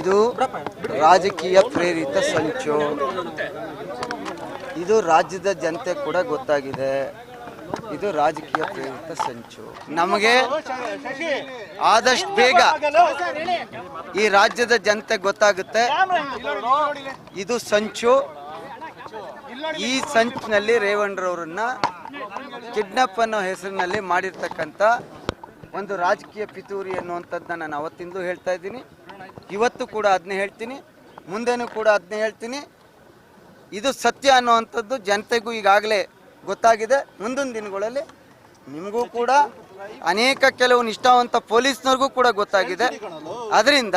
ಇದು ರಾಜಕೀಯ ಪ್ರೇರಿತ ಸಂಚು. ಇದು ರಾಜ್ಯದ ಜನತೆ ಕೂಡ ಗೊತ್ತಾಗಿದೆ. ಇದು ರಾಜಕೀಯ ಪ್ರೇರಿತ ಸಂಚು. ನಮಗೆ ಆದಷ್ಟು ಬೇಗ ಈ ರಾಜ್ಯದ ಜನತೆ ಗೊತ್ತಾಗುತ್ತೆ. ಇದು ಸಂಚು. ಈ ಸಂಚಿನಲ್ಲಿ ರೇವಣ್ಣರವರನ್ನ ಕಿಡ್ನಾಪ್ ಅನ್ನೋ ಹೆಸರಿನಲ್ಲಿ ಮಾಡಿರ್ತಕ್ಕಂಥ ಒಂದು ರಾಜಕೀಯ ಪಿತೂರಿ ಅನ್ನುವಂಥದ್ದನ್ನ ನಾನು ಅವತ್ತಿಂದಲೂ ಹೇಳ್ತಾ ಇದ್ದೀನಿ. ಇವತ್ತು ಕೂಡ ಅದನ್ನೇ ಹೇಳ್ತೀನಿ ಮುಂದೆನೂ ಕೂಡ ಅದನ್ನೇ ಹೇಳ್ತೀನಿ. ಇದು ಸತ್ಯ ಅನ್ನುವಂಥದ್ದು ಜನತೆಗೂ ಈಗಾಗಲೇ ಗೊತ್ತಾಗಿದೆ. ಮುಂದಿನ ದಿನಗಳಲ್ಲಿ ನಿಮಗೂ ಕೂಡ ಅನೇಕ ಕೆಲವು ನಿಷ್ಠಾವಂತ ಪೊಲೀಸ್ನವ್ರಿಗೂ ಕೂಡ ಗೊತ್ತಾಗಿದೆ. ಅದರಿಂದ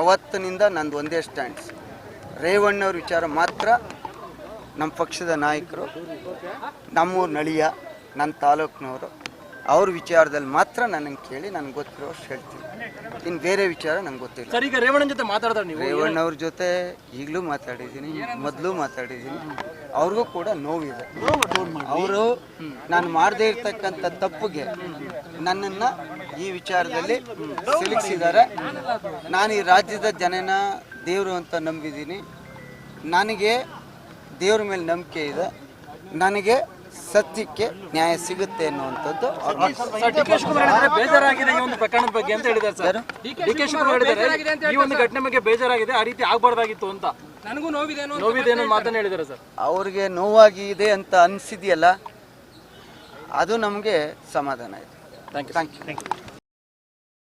ಅವತ್ತಿನಿಂದ ನಂದು ಒಂದೇ ಸ್ಟ್ಯಾಂಡ್ಸ್ ರೇವಣ್ಣವ್ರ ವಿಚಾರ ಮಾತ್ರ ನಮ್ಮ ಪಕ್ಷದ ನಾಯಕರು ನಮ್ಮೂರು ನಳಿಯ ನನ್ನ ತಾಲೂಕಿನವರು ಅವ್ರ ವಿಚಾರದಲ್ಲಿ ಮಾತ್ರ ನನಗೆ ಕೇಳಿ ನನಗೆ ಗೊತ್ತಿರೋಷ್ಟು ಹೇಳ್ತೀನಿ. ಇನ್ನು ಬೇರೆ ವಿಚಾರ ನಂಗೆ ಗೊತ್ತಿಲ್ಲ. ಸರ್ ಈಗ ರೇವಣ್ಣನ ಜೊತೆ ಮಾತಾಡಿದ್ರೆ ನೀವು? ರೇವಣ್ಣವ್ರ ಜೊತೆ ಈಗಲೂ ಮಾತಾಡಿದ್ದೀನಿ ಮೊದಲು ಮಾತಾಡಿದ್ದೀನಿ. ಅವ್ರಿಗೂ ಕೂಡ ನೋವಿದೆ. ಅವರು ನಾನು ಮಾಡದೇ ಇರ್ತಕ್ಕಂಥ ತಪ್ಪಿಗೆ ನನ್ನನ್ನು ಈ ವಿಚಾರದಲ್ಲಿ ಸಿಲುಕಿಸಿದ್ದಾರೆ. ನಾನು ಈ ರಾಜ್ಯದ ಜನನ ದೇವರು ಅಂತ ನಂಬಿದ್ದೀನಿ. ನನಗೆ ದೇವ್ರ ಮೇಲೆ ನಂಬಿಕೆ ಇದೆ. ನನಗೆ ಸತ್ಯಕ್ಕೆ ನ್ಯಾಯ ಸಿಗುತ್ತೆ ಅನ್ನುವಂಥದ್ದು ಬೇಜಾರಾಗಿದೆ ಈ ಒಂದು ಪ್ರಕರಣದ ಬಗ್ಗೆ ಅಂತ ಹೇಳಿದ್ದಾರೆ ಸರ್. ಡಿ ಕೆ ಶಿವಕುಮಾರ್ ಹೇಳಿದ್ದಾರೆ ಈ ಒಂದು ಘಟನೆ ಬಗ್ಗೆ ಬೇಜಾರಾಗಿದೆ ಆ ರೀತಿ ಆಗ್ಬಾರ್ದಾಗಿತ್ತು ಅಂತ. ನನಗೂ ನೋವಿದೆ ನೋವಿದೆ ಅನ್ನೋ ಮಾತನ್ನ ಹೇಳಿದ್ದಾರೆ ಸರ್. ಅವ್ರಿಗೆ ನೋವಾಗಿದೆ ಅಂತ ಅನಿಸಿದೆಯಲ್ಲ ಅದು ನಮಗೆ ಸಮಾಧಾನ ಇದೆ ಥ್ಯಾಂಕ್ ಯು ಥ್ಯಾಂಕ್ ಯು